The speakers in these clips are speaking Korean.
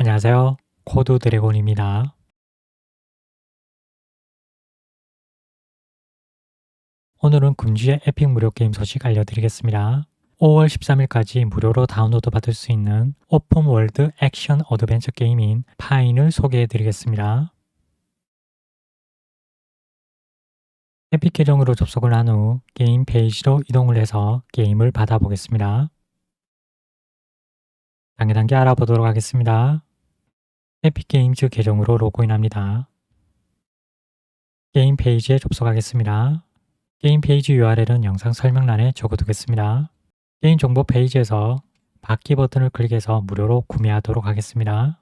안녕하세요. 코드 드래곤입니다. 오늘은 금주의 에픽 무료 게임 소식 알려드리겠습니다. 5월 13일까지 무료로 다운로드 받을 수 있는 오픈 월드 액션 어드벤처 게임인 파인을 소개해드리겠습니다. 에픽 계정으로 접속을 한 후 게임 페이지로 이동을 해서 게임을 받아보겠습니다. 단계 단계 알아보도록 하겠습니다. 에픽게임즈 계정으로 로그인합니다. 게임 페이지에 접속하겠습니다. 게임 페이지 URL은 영상 설명란에 적어두겠습니다. 게임 정보 페이지에서 받기 버튼을 클릭해서 무료로 구매하도록 하겠습니다.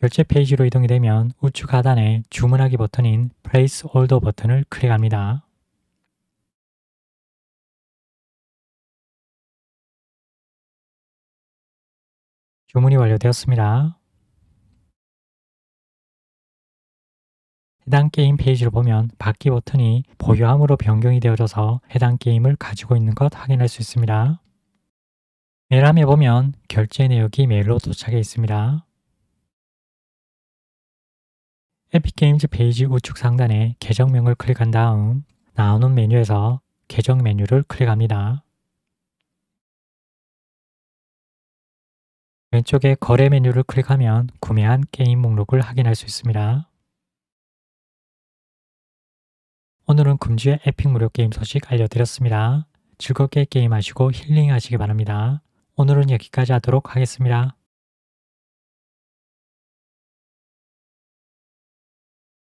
결제 페이지로 이동이 되면 우측 하단에 주문하기 버튼인 Place Order 버튼을 클릭합니다. 주문이 완료되었습니다. 해당 게임 페이지를 보면 받기 버튼이 보유함으로 변경이 되어져서 해당 게임을 가지고 있는 것 확인할 수 있습니다. 메일함에 보면 결제 내역이 메일로 도착해 있습니다. 에픽게임즈 페이지 우측 상단에 계정명을 클릭한 다음 나오는 메뉴에서 계정 메뉴를 클릭합니다. 왼쪽에 거래 메뉴를 클릭하면 구매한 게임 목록을 확인할 수 있습니다. 오늘은 금주의 에픽 무료 게임 소식 알려드렸습니다. 즐겁게 게임하시고 힐링하시기 바랍니다. 오늘은 여기까지 하도록 하겠습니다.